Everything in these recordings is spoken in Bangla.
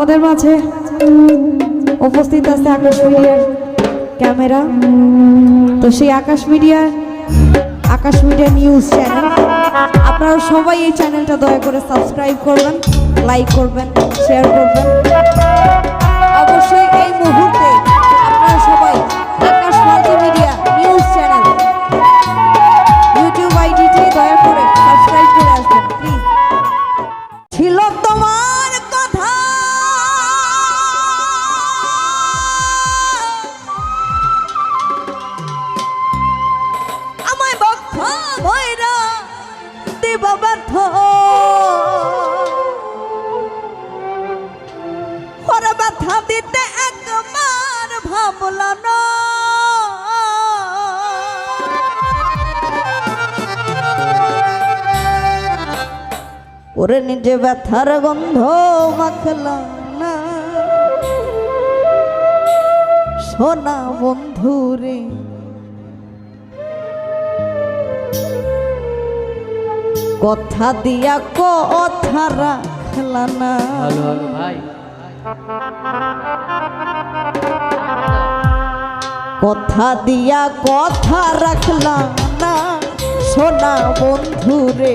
আমাদের মাঝে উপস্থিত আছে আকাশ মিডিয়ার ক্যামেরা। তো সেই আকাশ মিডিয়ার আকাশ মিডিয়া নিউজ চ্যানেল। আপনারা সবাই এই চ্যানেলটা দয়া করে সাবস্ক্রাইব করবেন, লাইক করবেন শেয়ার করবেন। অবশ্যই এই মুহূর্তে ওরে নিজে ব্যথার গন্ধ মাখলাম না। সোনা বন্ধু রে। কথা দিয়া কথা রাখলা না। হ্যালো হ্যালো ভাই। কথা দিয়া কথা রাখলাম না। সোনা বন্ধু রে।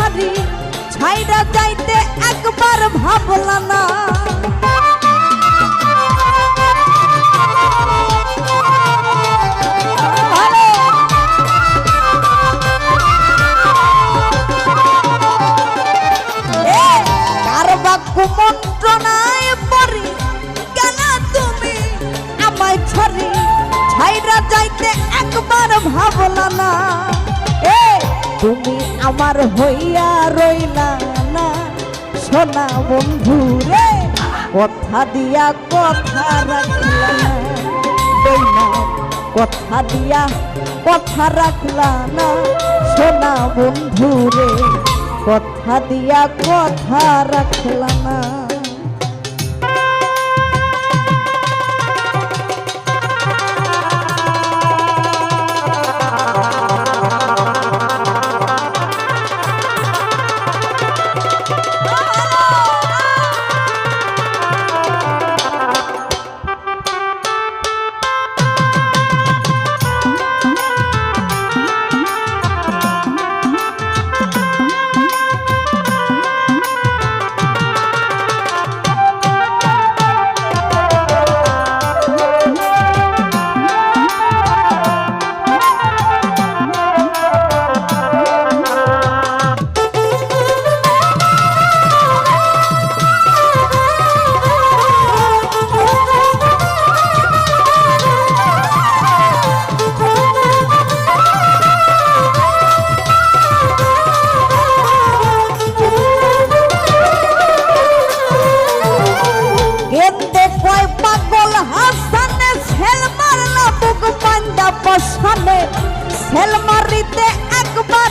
ছাড়ি ছাইরা যাইতে একবার ভাবলা না। কুমন্ত্রণায় পড়ি? কেন তুমি একবার ভাবলা তুমি আমার হইয়া রইলা না। সোনা বন্ধু রে, কথা দিয়া কথা রাখলা না। কথা দিয়া কথা রাখলা না। সোনা বন্ধু রে, কথা দিয়া কথা রাখলা না।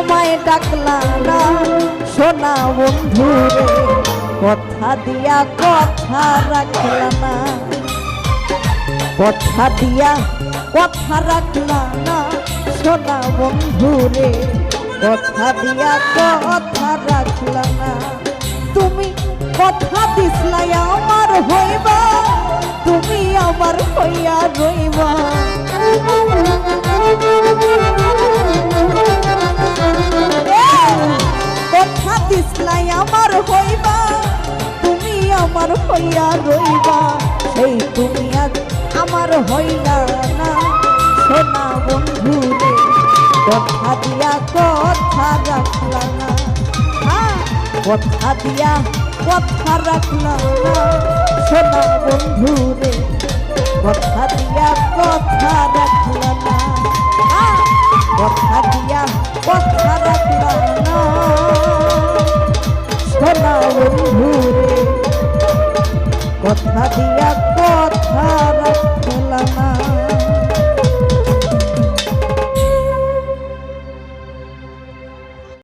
আমায় ডাকলা না। সোনা বন্ধু রে, কথা দিয়া কথা রাখলা না। কথা দিয়া কথা রাখলা না। সোনা বন্ধু রে, কথা দিয়া কথা রাখলা না। তুমি কথা দিসলাই আমার হইবা, তুমি আমার হইয়া রইবা। দিসলাই আমার হইবা তুমি আমার হইয়া রইবা। সেই তুমি আজ আমার হইলা না। সোনা বন্ধু কথা দিয়া কথা রাখলা না। হ্যাঁ, কথা দিয়া কথা রাখলা না। সোনা বন্ধু রে কথা দিয়া কথা রাখলা না। হ্যাঁ, কথা দিয়া কথা রাখলা না। সোনা বন্ধু